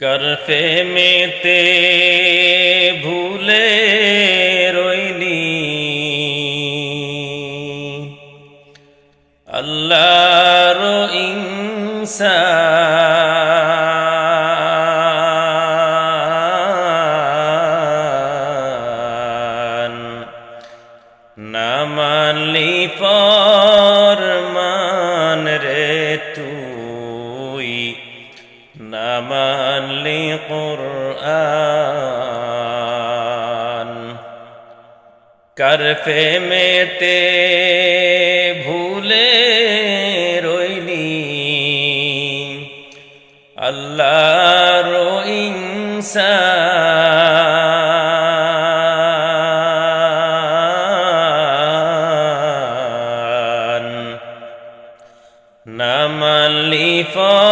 করফে মেতে ভুলে রইলি আল্লাহর ইনসান করফে মেতে ভুলে রইলি আল্লাহর ইনসান নামালি ফরমান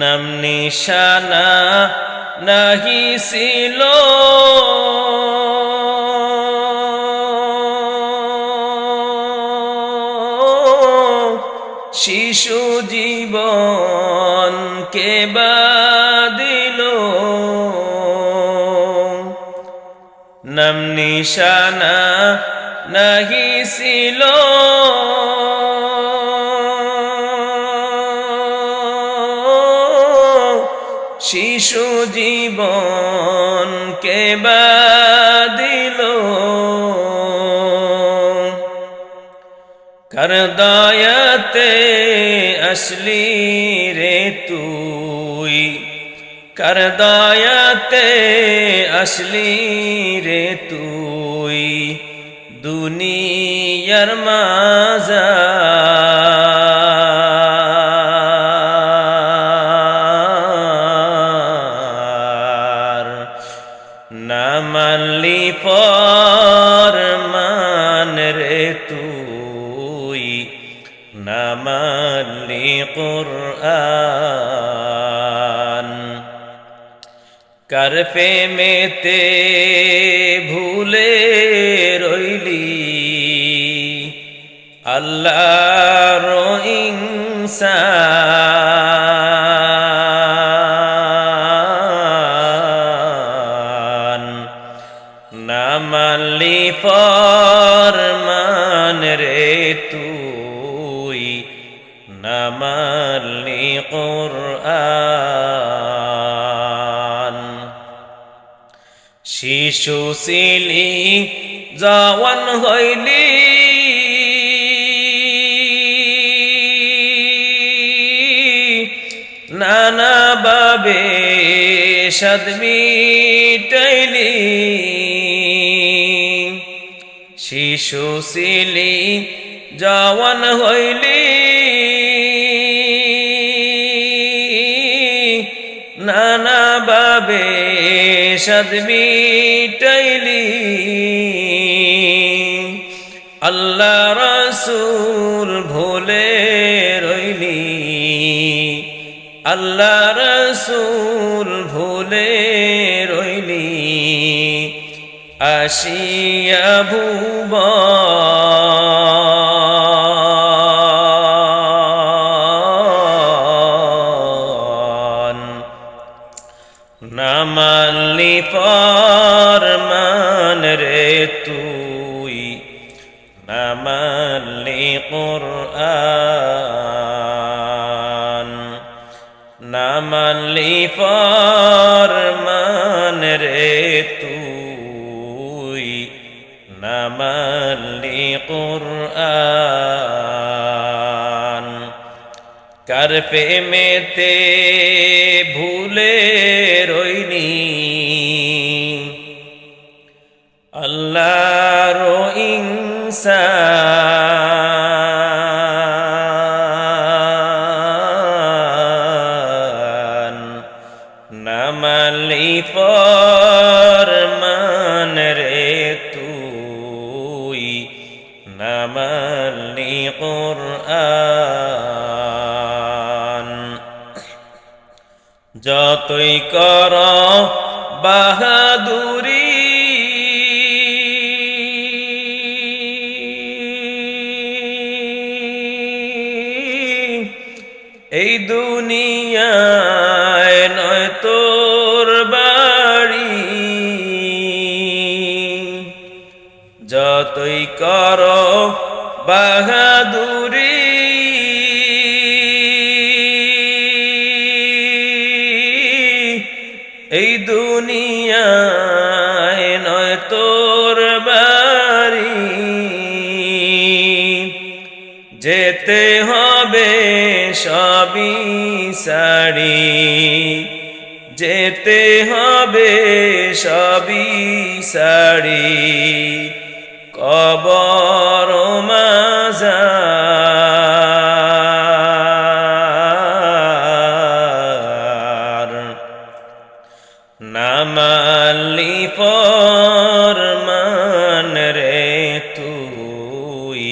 নাম নিশানা নাহি ছিল। শিশু জীবন কে বাদিল নাম নিশানা নাহি ছিল। শিশু জীবন কে বাদিল কর দয়াতে আসলি রে তুই? কর আসলি রে তুই? দুনিয়ার মাজার নামালি ফরমান রে তুই নামালি কুরআন। করফে মেতে ভুলে রইলি আল্লাহর ফরমান রে তুই নামালি কুরআন। শিশু সিলি জওয়ান হইলি। নানা বাবে সদমিটাইলি শিশু সিলি জওয়ান হইলি। নানা বাবে সদমিটাইলি আল্লাহ রসুল ভুলে রইলি। আল্লাহ রসুল ভুলে আসিয়া ভুবন নামালি ফরমান রে তুই নামালি কুরআন নামালি ফরমান রে তুই। নামালি কুরআন করফে মেতে ভুলে রইনি আল্লাহর ইনসান নামালি ফরমান রে তুই আমার কোরআন যতই কর বাহাদুরি এই দুনিয়ায় নয় তো বাহাদুরি। এই দুনিয়ায় নয় তোর বাড়ি। যেতে হবে সবই সারি। যেতে হবে সবই সারি। কবর মাজার নামালি ফরমান রে তুই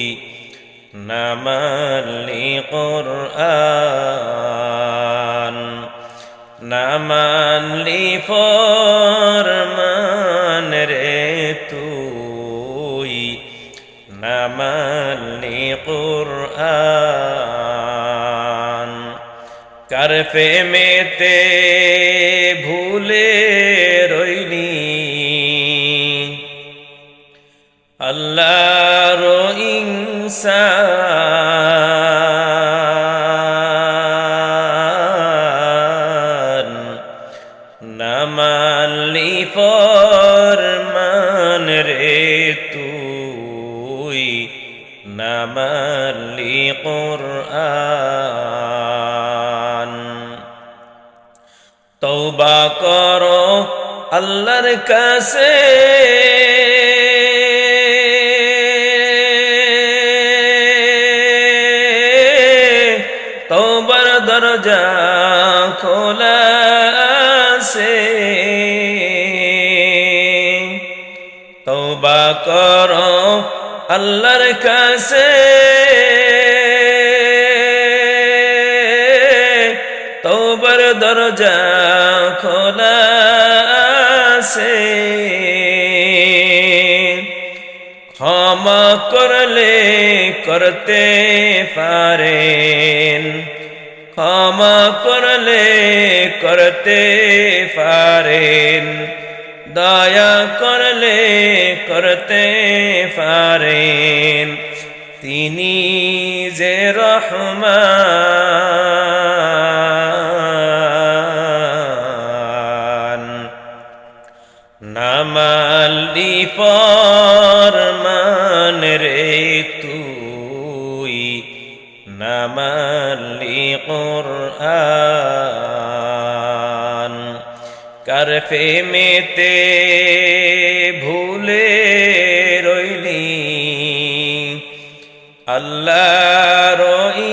নামালি কোরআন নামালি ফরমান কার মেতে ভুলে রইনি। আল্লাহর ইনসান নামালি ফরমান রে আল্লাহর কাছে। তৌবার দরজা খোলা আছে। তৌবা করো আল্লাহর কাছে। তৌবার দরজা আছে। ক্ষমা করলে করতে পারেন। ক্ষমা করলে করতে পারেন। দয়া করলে করতে পারেন। তিনি যে রহমান ফরমান রে তুই নামালি কোরআন। কার মেতে ভুলে রইলি। আল্লাহর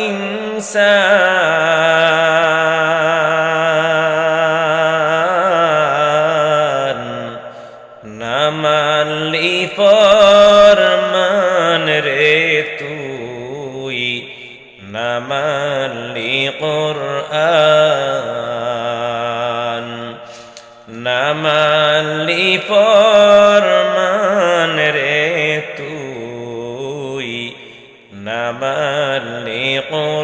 ইনসান নামালি ফরমান রে তুই নামালি কোরআন